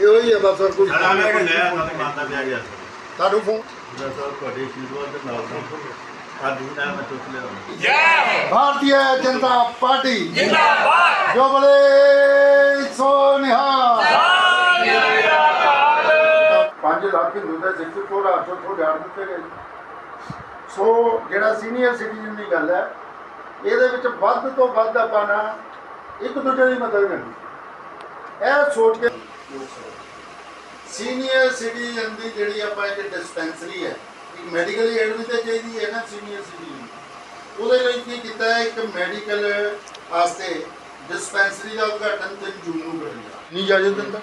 ਇਹੋ ਹੀ ਹੈ ਬਸ ਹੋਰ ਕੁਝ ਸਾਡਾ ਮੈਂ ਕਿ ਲੈ ਨਾਲ ਮਾਤਾ ਪਿਆ ਗਿਆ। ਤੁਹਾਨੂੰ ਫੋਨ। ਜਿਹੜਾ ਸਰ ਤੁਹਾਡੇ ਸ਼ੀਰਵਾਦ ਦੇ ਨਾਲ ਨਾਲ ਅੱਜ ਵੀ ਮੈਂ ਚੁੱਕ ਲਿਆ। ਭਾਰਤੀ ਜਨਤਾ ਪਾਰਟੀ। ਜਿੰਦਾਬਾਦ। ਜੋ ਬਲੇ ਸੋ ਨਿਹਾਲ। 5 ਲੱਖ ਹਿੰਦੂ ਦੇ ਸਿੱਖ ਕੋਲ 800 ਤੋਂ ਜਾੜ ਦਿੱਤੇ ਗਏ। ਸੋ ਜਿਹੜਾ ਸੀਨੀਅਰ ਸਿਟੀਜ਼ਨ ਦੀ ਗੱਲ ਹੈ ਇਹਦੇ ਵਿੱਚ ਵੱਧ ਤੋਂ ਵੱਧ ਆਪਾਂ ਨਾ ਇੱਕ ਦੂਜੇ ਦੀ ਮਦਦ ਕਰਨੀ। ਇਹ ਸੋਚ ਕੇ ਸੀਨੀਅਰ ਸਿਟੀਜ਼ਨ ਦੀ ਜਿਹੜੀ ਆਪਾਂ ਇੱਕ ਡਿਸਪੈਂਸਰੀ ਹੈ ਇੱਕ ਮੈਡੀਕਲ ਏਡ ਵੀ ਤਾਂ ਚਾਹੀਦੀ ਹੈ ਨਾ ਸੀਨੀਅਰ ਸਿਟੀਜ਼ਨ ਉਹਦੇ ਲਈ ਕੀ ਕੀਤਾ ਹੈ ਇੱਕ ਮੈਡੀਕਲ ਵਾਸਤੇ ਡਿਸਪੈਂਸਰੀ ਦਾ ਉਦਘਾਟਨ 3 ਜੂਨ ਨੂੰ ਕਰਾਂਗਾ ਨਹੀਂ ਇਜਾਜ਼ਤ ਦਿੰਦਾ।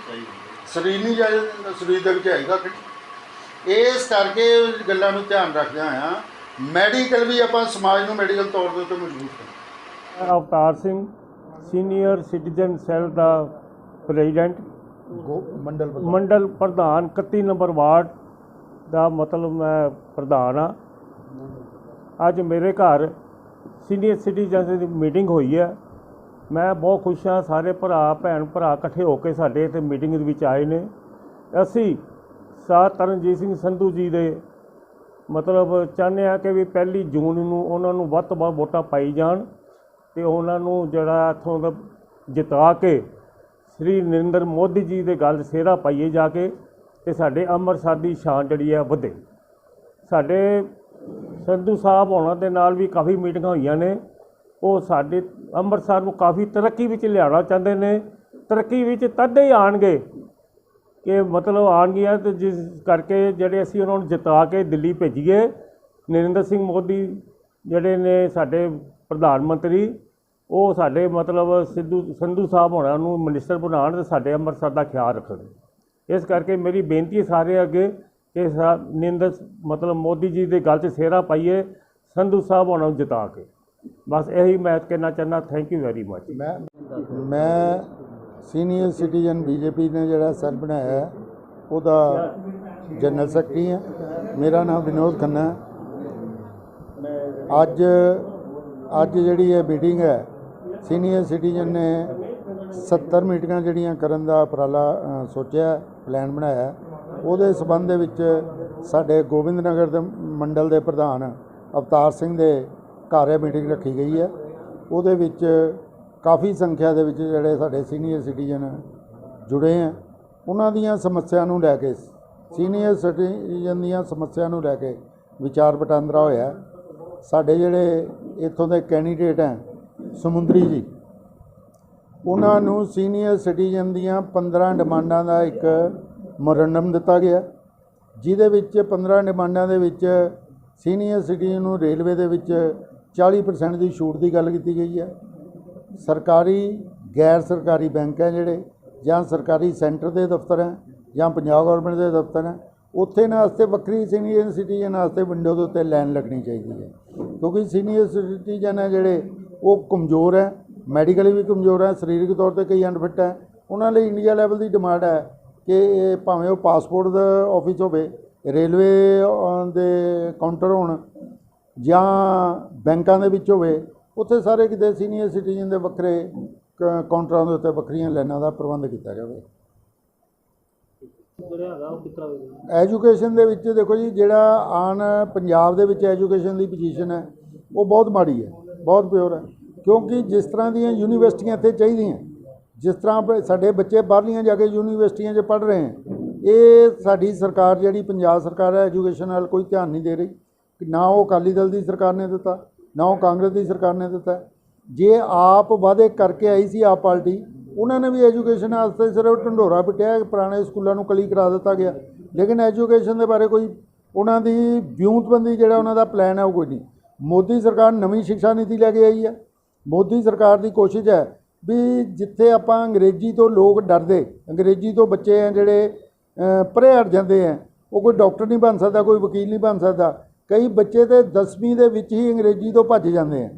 ਸਰੀਰ ਨਹੀਂ ਇਜਾਜ਼ਤ ਦਿੰਦਾ ਸਰੀਰ ਦੇ ਵਿੱਚ ਹੈਗਾ ਕਿ ਇਸ ਕਰਕੇ ਗੱਲਾਂ ਨੂੰ ਧਿਆਨ ਰੱਖਦਿਆਂ ਆ ਮੈਡੀਕਲ ਵੀ ਆਪਾਂ ਸਮਾਜ ਨੂੰ ਮੈਡੀਕਲ ਤੌਰ ਦੇ ਉੱਤੇ ਮਜ਼ਬੂਤ ਕਰਨਾ। Avtar Singh senior citizen cell ਦਾ ਪ੍ਰੈਜ਼ੀਡੈਂਟ ਮੰਡਲ ਮੰਡਲ ਪ੍ਰਧਾਨ 31 ਨੰਬਰ ਵਾਰਡ ਦਾ ਮਤਲਬ ਮੈਂ ਪ੍ਰਧਾਨ ਆ ਅੱਜ ਮੇਰੇ ਘਰ ਸੀਨੀਅਰ ਸਿਟੀਜ਼ਨ ਦੀ ਮੀਟਿੰਗ ਹੋਈ ਹੈ। ਮੈਂ ਬਹੁਤ ਖੁਸ਼ ਹਾਂ, ਸਾਰੇ ਭਰਾ, ਭੈਣ, ਭਰਾ ਇਕੱਠੇ ਹੋ ਕੇ ਸਾਡੇ ਇੱਥੇ ਮੀਟਿੰਗ ਦੇ ਵਿੱਚ ਆਏ ਨੇ। ਅਸੀਂ ਸਰ ਤਰਨਜੀਤ ਸਿੰਘ ਸੰਧੂ ਜੀ ਦੇ ਮਤਲਬ ਚਾਹੁੰਦੇ ਆ ਕਿ ਵੀ ਪਹਿਲੀ ਜੂਨ ਨੂੰ ਉਹਨਾਂ ਨੂੰ ਵੱਧ ਤੋਂ ਵੱਧ ਵੋਟਾਂ ਪਾਈ ਜਾਣ ਤੇ ਉਹਨਾਂ ਨੂੰ ਜਿਹੜਾ ਇੱਥੋਂ ਦਾ ਜਿਤਾ ਕੇ ਸ੍ਰੀ ਨਰਿੰਦਰ ਮੋਦੀ ਜੀ ਦੇ ਗੱਲ ਸਿਹਰਾ ਪਾਈਏ ਜਾ ਕੇ ਤੇ ਸਾਡੇ ਅੰਮ੍ਰਿਤਸਰ ਦੀ ਸ਼ਾਨ ਜਿਹੜੀ ਹੈ ਵਧੇ। ਸਾਡੇ ਸੰਧੂ ਸਾਹਿਬ ਹੋਣਾ ਦੇ ਨਾਲ ਵੀ ਕਾਫੀ ਮੀਟਿੰਗਾਂ ਹੋਈਆਂ ਨੇ। ਉਹ ਸਾਡੇ ਅੰਮ੍ਰਿਤਸਰ ਨੂੰ ਕਾਫੀ ਤਰੱਕੀ ਵਿੱਚ ਲਿਆਉਣਾ ਚਾਹੁੰਦੇ ਨੇ। ਤਰੱਕੀ ਵਿੱਚ ਤਦ ਹੀ ਆਣਗੇ ਕਿ ਮਤਲਬ ਆਉਣਗੀਆਂ ਤੇ ਜਿਸ ਕਰਕੇ ਜਿਹੜੇ ਅਸੀਂ ਉਹਨਾਂ ਨੂੰ ਜਿਤਾ ਕੇ ਦਿੱਲੀ ਭੇਜੀਏ। ਨਰਿੰਦਰ ਸਿੰਘ ਮੋਦੀ ਜਿਹੜੇ ਨੇ ਸਾਡੇ ਪ੍ਰਧਾਨ ਮੰਤਰੀ ਉਹ ਸਾਡੇ ਮਤਲਬ ਸਿੱਧੂ, ਸੰਧੂ ਸਾਹਿਬ ਹੋਣਾ ਨੂੰ ਮਿਨਿਸਟਰ ਬਣਾਉਣ ਤੇ ਸਾਡੇ ਅੰਮ੍ਰਿਤਸਰ ਦਾ ਖਿਆਲ ਰੱਖਣ। ਇਸ ਕਰਕੇ ਮੇਰੀ ਬੇਨਤੀ ਹੈ ਸਾਰੇ ਅੱਗੇ ਕਿ ਸਾ- ਨਰਿੰਦਰ ਮਤਲਬ ਮੋਦੀ ਜੀ ਦੇ ਗੱਲ 'ਚ ਸਿਹਰਾ ਪਾਈਏ, ਸੰਧੂ ਸਾਹਿਬ ਹੋਣਾ ਨੂੰ ਜਿਤਾ ਕੇ। ਬਸ ਇਹੀ ਮੈਂ ਕਹਿਣਾ ਚਾਹੁੰਦਾ ਥੈਂਕ ਯੂ ਵੈਰੀ ਮਚ ਮੈਂ ਮੈਂ ਸੀਨੀਅਰ ਸਿਟੀਜ਼ਨ ਬੀਜੇਪੀ ਨੇ ਜਿਹੜਾ ਸਰ ਬਣਾਇਆ, ਉਹਦਾ ਜਨਰਲ ਸੈਕਟਰੀ ਹਾਂ। ਮੇਰਾ ਨਾਮ ਵਿਨੋਦ ਖੰਨਾ ਅੱਜ ਅੱਜ ਜਿਹੜੀ ਇਹ ਮੀਟਿੰਗ ਹੈ ਸੀਨੀਅਰ ਸਿਟੀਜ਼ਨ ਨੇ 70 ਮੀਟਿੰਗਾਂ ਜਿਹੜੀਆਂ ਕਰਨ ਦਾ ਉਪਰਾਲਾ ਸੋਚਿਆ, ਪਲਾਨ ਬਣਾਇਆ। ਉਹਦੇ ਸਬੰਧ ਦੇ ਵਿੱਚ ਸਾਡੇ ਗੋਬਿੰਦ ਨਗਰ ਦੇ ਮੰਡਲ ਦੇ ਪ੍ਰਧਾਨ ਅਵਤਾਰ ਸਿੰਘ ਦੇ ਘਰ ਮੀਟਿੰਗ ਰੱਖੀ ਗਈ ਹੈ। ਉਹਦੇ ਵਿੱਚ ਕਾਫੀ ਸੰਖਿਆ ਦੇ ਵਿੱਚ ਜਿਹੜੇ ਸਾਡੇ ਸੀਨੀਅਰ ਸਿਟੀਜ਼ਨ ਜੁੜੇ ਹੈ। ਉਹਨਾਂ ਦੀਆਂ ਸਮੱਸਿਆ ਨੂੰ ਲੈ ਕੇ, ਸੀਨੀਅਰ ਸਿਟੀਜ਼ਨ ਦੀਆਂ ਸਮੱਸਿਆ ਨੂੰ ਲੈ ਕੇ ਵਿਚਾਰ ਵਟਾਂਦਰਾ ਹੋਇਆ। ਸਾਡੇ ਜਿਹੜੇ ਇੱਥੋਂ ਦੇ ਕੈਂਡੀਡੇਟ ਹੈ ਸਮੁੰਦਰੀ ਜੀ। ਉਹਨਾਂ ਨੂੰ ਸੀਨੀਅਰ ਸਿਟੀਜ਼ਨ ਦੀਆਂ 15 ਡਿਮਾਂਡਾਂ ਦਾ ਇੱਕ ਮੋਰੰਡਮ ਦਿੱਤਾ ਗਿਆ, ਜਿਹਦੇ ਵਿੱਚ 15 ਡਿਮਾਂਡਾਂ ਦੇ ਵਿੱਚ ਸੀਨੀਅਰ ਸਿਟੀਜ਼ਨ ਨੂੰ ਰੇਲਵੇ ਦੇ ਵਿੱਚ 40% ਦੀ ਛੂਟ ਦੀ ਗੱਲ ਕੀਤੀ ਗਈ ਹੈ। ਸਰਕਾਰੀ, ਗੈਰ ਸਰਕਾਰੀ ਬੈਂਕ ਹੈ ਜਿਹੜੇ, ਜਾਂ ਸਰਕਾਰੀ ਸੈਂਟਰ ਦੇ ਦਫ਼ਤਰ ਹੈ, ਜਾਂ ਪੰਜਾਬ ਗਵਰਨਮੈਂਟ ਦੇ ਦਫ਼ਤਰ ਹੈ, ਉੱਥੇ ਨਾ ਵਾਸਤੇ ਵੱਖਰੀ ਸੀਨੀਅਰ ਸਿਟੀਜ਼ਨ ਵਾਸਤੇ ਵਿੰਡੋ ਦੇ ਉੱਤੇ ਲਾਈਨ ਲੱਗਣੀ ਚਾਹੀਦੀ ਹੈ। ਕਿਉਂਕਿ ਸੀਨੀਅਰ ਸਿਟੀਜ਼ਨ ਹੈ ਜਿਹੜੇ ਉਹ ਕਮਜ਼ੋਰ ਹੈ, ਮੈਡੀਕਲੀ ਵੀ ਕਮਜ਼ੋਰ ਹੈ, ਸਰੀਰਕ ਤੌਰ ਤੇ ਕਈ ਅਨਫਿਟ ਹੈ। ਉਹਨਾਂ ਲਈ ਇੰਡੀਆ ਲੈਵਲ ਦੀ ਡਿਮਾਂਡ ਹੈ ਕਿ ਇਹ ਭਾਵੇਂ ਉਹ ਪਾਸਪੋਰਟ ਦਾ ਆਫਿਸ ਹੋਵੇ ਰੇਲਵੇ ਦੇ ਕਾਊਂਟਰ ਹੋਣ ਜਾਂ ਬੈਂਕਾਂ ਦੇ ਵਿੱਚ ਹੋਵੇ, ਉੱਥੇ ਸਾਰੇ ਕਿਤੇ ਸੀਨੀਅਰ ਸਿਟੀਜ਼ਨ ਦੇ ਵੱਖਰੇ ਕ- ਕਾਊਂਟਰਾਂ ਦੇ ਉੱਤੇ ਵੱਖਰੀਆਂ ਲਾਈਨਾਂ ਦਾ ਪ੍ਰਬੰਧ ਕੀਤਾ ਜਾਵੇ। ਐਜੂਕੇਸ਼ਨ ਦੇ ਵਿੱਚ ਦੇਖੋ ਜੀ, ਜਿਹੜਾ ਆਨ ਪੰਜਾਬ ਦੇ ਵਿੱਚ ਐਜੂਕੇਸ਼ਨ ਦੀ ਪੋਜੀਸ਼ਨ ਹੈ, ਉਹ ਬਹੁਤ ਮਾੜੀ ਹੈ। ਬਹੁਤ ਪਿਓਰ ਹੈ। ਕਿਉਂਕਿ ਜਿਸ ਤਰ੍ਹਾਂ ਦੀਆਂ ਯੂਨੀਵਰਸਿਟੀਆਂ ਇੱਥੇ ਚਾਹੀਦੀਆਂ, ਜਿਸ ਤਰ੍ਹਾਂ ਸਾਡੇ ਬੱਚੇ ਬਾਹਰਲੀਆਂ ਜਾ ਕੇ ਯੂਨੀਵਰਸਿਟੀਆਂ 'ਚ ਪੜ੍ਹ ਰਹੇ ਹਨ ਇਹ ਸਾਡੀ ਸਰਕਾਰ ਜਿਹੜੀ ਪੰਜਾਬ ਸਰਕਾਰ ਹੈ ਐਜੂਕੇਸ਼ਨ ਨਾਲ ਕੋਈ ਧਿਆਨ ਨਹੀਂ ਦੇ ਰਹੀ। ਨਾ ਉਹ ਅਕਾਲੀ ਦਲ ਦੀ ਸਰਕਾਰ ਨੇ ਦਿੱਤਾ, ਨਾ ਉਹ ਕਾਂਗਰਸ ਦੀ ਸਰਕਾਰ ਨੇ ਦਿੱਤਾ। ਜੇ ਆਪ ਵਾਅਦੇ ਕਰਕੇ ਆਈ ਸੀ, ਆਪ ਪਾਰਟੀ, ਉਹਨਾਂ ਨੇ ਵੀ ਐਜੂਕੇਸ਼ਨ ਵਾਸਤੇ ਸਿਰਫ ਢੰਡੋਰਾ ਪਿੱਟਿਆ, ਪੁਰਾਣੇ ਸਕੂਲਾਂ ਨੂੰ ਕਲੀ ਕਰਾ ਦਿੱਤਾ ਗਿਆ। ਲੇਕਿਨ ਐਜੂਕੇਸ਼ਨ ਦੇ ਬਾਰੇ ਕੋਈ ਉਹਨਾਂ ਦੀ ਵਿਉਂਤਬੰਦੀ ਜਿਹੜਾ ਉਹਨਾਂ ਦਾ ਪਲਾਨ ਹੈ, ਉਹ ਕੋਈ ਨਹੀਂ। ਮੋਦੀ ਸਰਕਾਰ ਨਵੀਂ ਸਿੱਖਿਆ ਨੀਤੀ ਲੈ ਕੇ ਆਈ ਹੈ। ਮੋਦੀ ਸਰਕਾਰ ਦੀ ਕੋਸ਼ਿਸ਼ ਹੈ ਵੀ ਜਿੱਥੇ ਆਪਾਂ ਅੰਗਰੇਜ਼ੀ ਤੋਂ ਲੋਕ ਡਰਦੇ, ਅੰਗਰੇਜ਼ੀ ਤੋਂ ਬੱਚੇ ਆ ਜਿਹੜੇ ਪਰੇ ਹਟ ਜਾਂਦੇ ਆ, ਉਹ ਕੋਈ ਡਾਕਟਰ ਨਹੀਂ ਬਣ ਸਕਦਾ, ਕੋਈ ਵਕੀਲ ਨਹੀਂ ਬਣ ਸਕਦਾ। ਕਈ ਬੱਚੇ ਤੇ 10ਵੀਂ ਦੇ ਵਿੱਚ ਹੀ ਅੰਗਰੇਜ਼ੀ ਤੋਂ ਭੱਜ ਜਾਂਦੇ ਆ।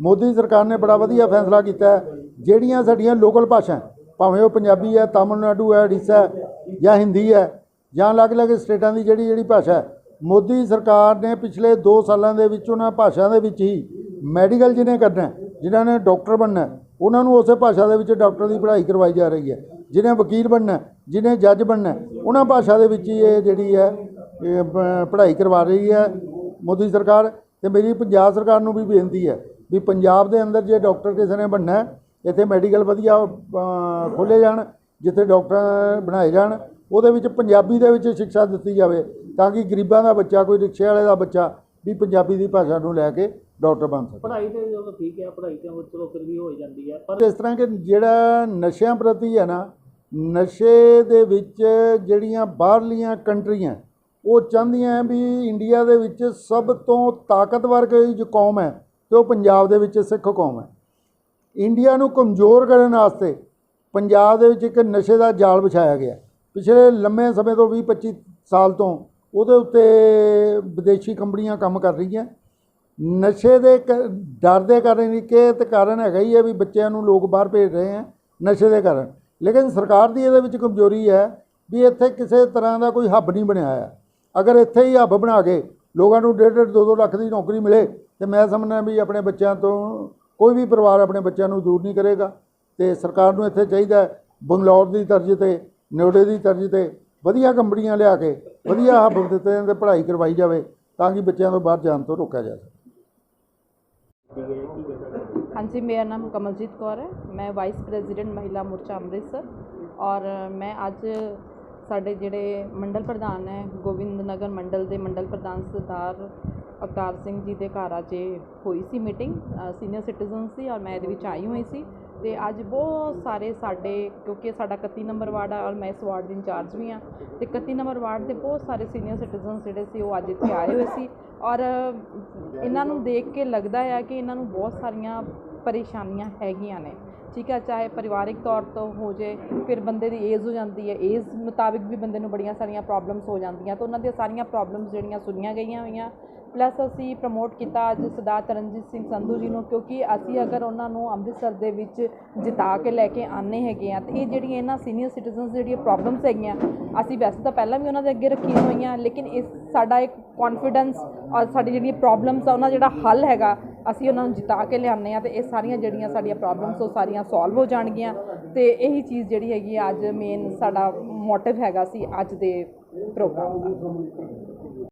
ਮੋਦੀ ਸਰਕਾਰ ਨੇ ਬੜਾ ਵਧੀਆ ਫੈਸਲਾ ਕੀਤਾ ਜਿਹੜੀਆਂ ਸਾਡੀਆਂ ਲੋਕਲ ਭਾਸ਼ਾ, ਭਾਵੇਂ ਉਹ ਪੰਜਾਬੀ ਹੈ, ਤਾਮਿਲਨਾਡੂ ਹੈ, ਉੜੀਸਾ ਜਾਂ ਹਿੰਦੀ ਹੈ ਜਾਂ ਅਲੱਗ-ਅਲੱਗ ਸਟੇਟਾਂ ਦੀ ਜਿਹੜੀ ਜਿਹੜੀ ਭਾਸ਼ਾ ਹੈ ਮੋਦੀ ਸਰਕਾਰ ਨੇ ਪਿਛਲੇ 2 ਸਾਲਾਂ ਦੇ ਵਿੱਚ ਉਹਨਾਂ ਭਾਸ਼ਾ ਦੇ ਵਿੱਚ ਹੀ ਮੈਡੀਕਲ ਜਿਹਨੇ ਕਰਨਾ ਜਿਨ੍ਹਾਂ ਨੇ ਡਾਕਟਰ ਬਣਨਾ ਉਹਨਾਂ ਨੂੰ ਉਸੇ ਭਾਸ਼ਾ ਦੇ ਵਿੱਚ ਡਾਕਟਰ ਦੀ ਪੜ੍ਹਾਈ ਕਰਵਾਈ ਜਾ ਰਹੀ ਹੈ, ਜਿਹਨੇ ਵਕੀਲ ਬਣਨਾ ਜਿਹਨੇ ਜੱਜ ਬਣਨਾ ਉਹਨਾਂ ਭਾਸ਼ਾ ਦੇ ਵਿੱਚ ਹੀ ਇਹ ਜਿਹੜੀ ਹੈ ਪੜ੍ਹਾਈ ਕਰਵਾ ਰਹੀ ਹੈ ਮੋਦੀ ਸਰਕਾਰ। ਤੇ ਮੇਰੀ ਪੰਜਾਬ ਸਰਕਾਰ ਨੂੰ ਵੀ ਬੇਨਤੀ ਹੈ ਵੀ ਪੰਜਾਬ ਦੇ ਅੰਦਰ ਜੇ ਡਾਕਟਰ ਕਿਸੇ ਨੇ ਬਣਨਾ ਇੱਥੇ ਮੈਡੀਕਲ ਵਧੀਆ ਖੋਲ੍ਹੇ ਜਾਣ, ਜਿੱਥੇ ਡਾਕਟਰ ਬਣਾਏ ਜਾਣ, ਉਹਦੇ ਵਿੱਚ ਪੰਜਾਬੀ ਦੇ ਵਿੱਚ ਸਿੱਖਿਆ ਦਿੱਤੀ ਜਾਵੇ। ਤਾਂ ਕਿ ਗਰੀਬਾਂ ਦਾ ਬੱਚਾ ਕੋਈ ਰਿਕਸ਼ੇ ਵਾਲੇ ਦਾ ਬੱਚਾ ਵੀ ਪੰਜਾਬੀ ਦੀ ਭਾਸ਼ਾ ਨੂੰ ਲੈ ਕੇ ਡਾਕਟਰ ਬਣ ਸਕੇ। ਪੜ੍ਹਾਈ ਤੇ ਜਦੋਂ ਠੀਕ ਹੈ ਪੜ੍ਹਾਈ ਤੇ ਚਲੋ ਫਿਰ ਵੀ ਹੋ ਜਾਂਦੀ ਹੈ ਪਰ ਇਸ ਤਰ੍ਹਾਂ ਕਿ ਜਿਹੜਾ ਨਸ਼ਿਆਂ ਪ੍ਰਤੀ ਹੈ ਨਾ ਨਸ਼ੇ ਦੇ ਵਿੱਚ ਜਿਹੜੀਆਂ ਬਾਹਰਲੀਆਂ ਕੰਟਰੀਆਂ ਉਹ ਚਾਹੁੰਦੀਆਂ ਵੀ ਇੰਡੀਆ ਦੇ ਵਿੱਚ ਸਭ ਤੋਂ ਤਾਕਤਵਰ ਕੋਈ ਜੋ ਕੌਮ ਹੈ ਤੇ ਉਹ ਪੰਜਾਬ ਦੇ ਵਿੱਚ ਸਿੱਖ ਕੌਮ ਹੈ। ਇੰਡੀਆ ਨੂੰ ਕਮਜ਼ੋਰ ਕਰਨ ਵਾਸਤੇ ਪੰਜਾਬ ਦੇ ਵਿੱਚ ਇੱਕ ਨਸ਼ੇ ਦਾ ਜਾਲ ਵਿਛਾਇਆ ਗਿਆ। ਪਿਛਲੇ ਲੰਮੇ ਸਮੇਂ ਤੋਂ 20 25 ਸਾਲ ਤੋਂ ਉਹਦੇ ਉੱਤੇ ਵਿਦੇਸ਼ੀ ਕੰਪਨੀਆਂ ਕੰਮ ਕਰ ਰਹੀਆਂ। ਨਸ਼ੇ ਦੇ ਕ- ਡਰ ਦੇ ਕਾਰਨ ਹੀ ਕਿ ਤੇ ਕਾਰਨ ਹੈਗਾ ਹੀ ਹੈ ਵੀ ਬੱਚਿਆਂ ਨੂੰ ਲੋਕ ਬਾਹਰ ਭੇਜ ਰਹੇ ਹੈ ਨਸ਼ੇ ਦੇ ਕਾਰਨ। ਲੇਕਿਨ ਸਰਕਾਰ ਦੀ ਇਹਦੇ ਵਿੱਚ ਕਮਜ਼ੋਰੀ ਹੈ ਵੀ ਇੱਥੇ ਕਿਸੇ ਤਰ੍ਹਾਂ ਦਾ ਕੋਈ ਹੱਬ ਨਹੀਂ ਬਣਿਆ ਹੈ ਅਗਰ ਇੱਥੇ ਹੀ ਹੱਬ ਬਣਾ ਕੇ ਲੋਕਾਂ ਨੂੰ ਡੇਢ ਡੇਢ, ਦੋ ਦੋ ਲੱਖ ਦੀ ਨੌਕਰੀ ਮਿਲੇ ਤੇ ਮੈਂ ਸਮਝਦਾ ਵੀ ਆਪਣੇ ਬੱਚਿਆਂ ਤੋਂ ਕੋਈ ਵੀ ਪਰਿਵਾਰ ਆਪਣੇ ਬੱਚਿਆਂ ਨੂੰ ਦੂਰ ਨਹੀਂ ਕਰੇਗਾ। ਤੇ ਸਰਕਾਰ ਨੂੰ ਇੱਥੇ ਚਾਹੀਦਾ ਬੰਗਲੌਰ ਦੀ ਤਰਜ਼ ਤੇ ਨੋਇਡੇ ਦੀ ਤਰਜ਼ ਤੇ ਵਧੀਆ ਕੰਪਨੀਆਂ ਲਿਆ ਕੇ, ਵਧੀਆ ਹੱਬ ਦਿੱਤੇ ਤੇ ਪੜ੍ਹਾਈ ਕਰਵਾਈ ਜਾਵੇ, ਤਾਂ ਕਿ ਬੱਚਿਆਂ ਤੋਂ ਬਾਹਰ ਜਾਣ ਤੋਂ ਰੋਕਿਆ ਜਾ ਸਕੇ। ਹਾਂਜੀ, ਮੇਰਾ ਨਾਮ ਕਮਲਜੀਤ ਕੌਰ ਹੈ। ਮੈਂ ਵਾਈਸ ਪ੍ਰੈਜ਼ੀਡੈਂਟ ਮਹਿਲਾ ਮੋਰਚਾ ਅੰਮ੍ਰਿਤਸਰ ਔਰ ਮੈਂ ਅੱਜ ਸਾਡੇ ਜਿਹੜੇ ਮੰਡਲ ਪ੍ਰਧਾਨ ਹੈ ਗੋਬਿੰਦ ਨਗਰ ਮੰਡਲ ਦੇ ਮੰਡਲ ਪ੍ਰਧਾਨ ਸਰਦਾਰ ਅਵਤਾਰ ਸਿੰਘ ਜੀ ਦੇ ਘਰ ਅੱਜ ਇਹ ਹੋਈ ਸੀ ਮੀਟਿੰਗ ਸੀਨੀਅਰ ਸਿਟੀਜ਼ਨ ਸੀ ਔਰ ਮੈਂ ਇਹਦੇ ਵਿੱਚ ਆਈ ਹੋਈ ਸੀ। ਤੇ ਅੱਜ ਬਹੁਤ ਸਾਰੇ ਸਾਡੇ, ਕਿਉਂਕਿ ਸਾਡਾ 31 ਨੰਬਰ ਵਾਰਡ ਆ ਔਰ ਮੈਂ ਇਸ ਵਾਰਡ ਦੀ ਇੰਚਾਰਜ ਵੀ ਹਾਂ, ਤੇ 31 ਨੰਬਰ ਵਾਰਡ ਦੇ ਬਹੁਤ ਸਾਰੇ ਸੀਨੀਅਰ ਸਿਟੀਜ਼ਨ ਜਿਹੜੇ ਸੀ ਉਹ ਅੱਜ ਇੱਥੇ ਆਏ ਹੋਏ ਸੀ ਔਰ ਇਹਨਾਂ ਨੂੰ ਦੇਖ ਕੇ ਲੱਗਦਾ ਆ ਕਿ ਇਹਨਾਂ ਨੂੰ ਬਹੁਤ ਸਾਰੀਆਂ ਪਰੇਸ਼ਾਨੀਆਂ ਹੈਗੀਆਂ ਨੇ। ਠੀਕ ਹੈ ਚਾਹੇ ਪਰਿਵਾਰਿਕ ਤੌਰ ਤੋਂ ਹੋ ਜੇ, ਫਿਰ ਬੰਦੇ ਦੀ ਏਜ ਹੋ ਜਾਂਦੀ ਹੈ ਏਜ ਮੁਤਾਬਿਕ ਵੀ ਬੰਦੇ ਨੂੰ ਬੜੀਆਂ ਸਾਰੀਆਂ ਪ੍ਰੋਬਲਮਸ ਹੋ ਜਾਂਦੀਆਂ, ਤਾਂ ਉਹਨਾਂ ਦੀਆਂ ਸਾਰੀਆਂ ਪ੍ਰੋਬਲਮਸ ਜਿਹੜੀਆਂ ਸੁਣੀਆਂ ਗਈਆਂ ਹੋਈਆਂ ਪਲੱਸ ਅਸੀਂ ਪ੍ਰਮੋਟ ਕੀਤਾ ਅੱਜ ਸਰਦਾਰ ਤਰਨਜੀਤ ਸਿੰਘ ਸੰਧੂ ਜੀ ਨੂੰ, ਕਿਉਂਕਿ ਅਸੀਂ ਅਗਰ ਉਹਨਾਂ ਨੂੰ ਅੰਮ੍ਰਿਤਸਰ ਦੇ ਵਿੱਚ ਜਿਤਾ ਕੇ ਲੈ ਕੇ ਆਨੇ ਹੈਗੇ ਆ ਤੇ ਇਹ ਜਿਹੜੀਆਂ ਇਹਨਾਂ ਸੀਨੀਅਰ ਸਿਟੀਜ਼ਨਸ ਜਿਹੜੀਆਂ ਪ੍ਰੋਬਲਮਸ ਹੈਗੀਆਂ, ਅਸੀਂ ਵੈਸੇ ਤਾਂ ਪਹਿਲਾਂ ਵੀ ਉਹਨਾਂ ਦੇ ਅੱਗੇ ਰੱਖੀਆਂ ਹੋਈਆਂ, ਲੇਕਿਨ ਇਸ ਸਾਡਾ ਇੱਕ ਕੌਨਫੀਡੈਂਸ ਔਰ ਸਾਡੀ ਜਿਹੜੀਆਂ ਪ੍ਰੋਬਲਮਸ ਆ, ਉਹਨਾਂ ਜਿਹੜਾ ਹੱਲ ਹੈਗਾ, ਅਸੀਂ ਉਹਨਾਂ ਨੂੰ ਜਿਤਾ ਕੇ ਲਿਆਉਂਦੇ ਆ ਤੇ ਇਹ ਸਾਰੀਆਂ ਜਿਹੜੀਆਂ ਸਾਡੀਆਂ ਪ੍ਰੋਬਲਮਸ ਉਹ ਸਾਰੀਆਂ ਸੋਲਵ ਹੋ ਜਾਣਗੀਆਂ। ਤੇ ਇਹੀ ਚੀਜ਼ ਜਿਹੜੀ ਹੈਗੀ ਆ, ਅੱਜ ਮੇਨ ਸਾਡਾ ਮੋਟਿਵ ਹੈਗਾ ਸੀ ਅੱਜ ਦੇ ਪ੍ਰੋਗਰਾਮ ਦਾ।